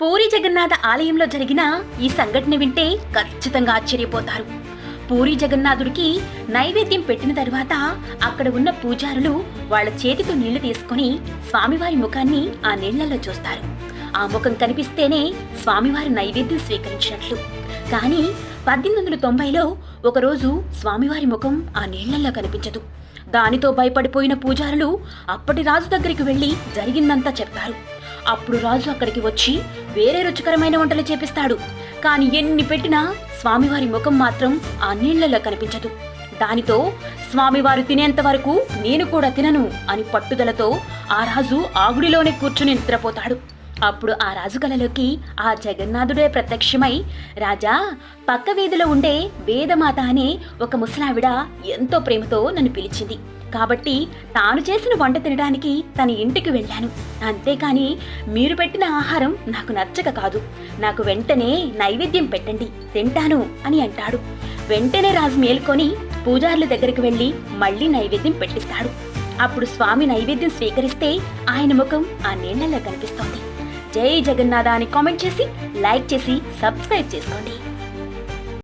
పూరి జగన్నాథ ఆలయంలో జరిగిన ఈ సంఘటన వింటే ఖచ్చితంగా ఆశ్చర్యపోతారు. పూరి జగన్నాథుడికి నైవేద్యం పెట్టిన తర్వాత అక్కడ ఉన్న పూజారులు వాళ్ళ చేతితో నీళ్ళు తీసుకొని స్వామివారి ముఖాన్ని ఆ నీళ్ళలో చూస్తారు. ఆ ముఖం కనిపిస్తేనే స్వామివారి నైవేద్యం స్వీకరించినట్లు. కానీ పద్దెనిమిది వందల తొంభైలో ఒకరోజు స్వామివారి ముఖం ఆ నీళ్ళలో కనిపించదు. దానితో భయపడిపోయిన పూజారులు అప్పటి రాజు దగ్గరికి వెళ్ళి జరిగిందంతా చెప్తారు. అప్పుడు రాజు అక్కడికి వచ్చి వేరే రుచికరమైన వంటలు చేపిస్తాడు. కానీ ఎన్ని పెట్టినా స్వామివారి ముఖం మాత్రం ఆ నీళ్ళలో కనిపించదు. దానితో స్వామివారు తినేంత వరకు నేను కూడా తినను అని పట్టుదలతో ఆ రాజు ఆగుడిలోనే కూర్చుని నిద్రపోతాడు. అప్పుడు ఆ రాజు కలలోకి ఆ జగన్నాథుడే ప్రత్యక్షమై రాజా పక్క వీధిలో ఉండే వేదమాత అనే ఒక ముసలావిడ ఎంతో ప్రేమతో నన్ను పిలిచింది. కాబట్టి తాను చేసిన వంట తినడానికి తన ఇంటికి వెళ్ళాను. అంతేకాని మీరు పెట్టిన ఆహారం నాకు నచ్చక కాదు. నాకు వెంటనే నైవేద్యం పెట్టండి తింటాను అని అంటాడు. వెంటనే రాజు మేల్కొని పూజారుల దగ్గరికి వెళ్ళి మళ్ళీ నైవేద్యం పెట్టిస్తాడు. అప్పుడు స్వామి నైవేద్యం స్వీకరిస్తే ఆయన ముఖం ఆ నీళ్ళలో కనిపిస్తోంది. జై జగన్నాథ అని కామెంట్ చేసి లైక్ చేసి సబ్స్క్రైబ్ చేసుకోండి.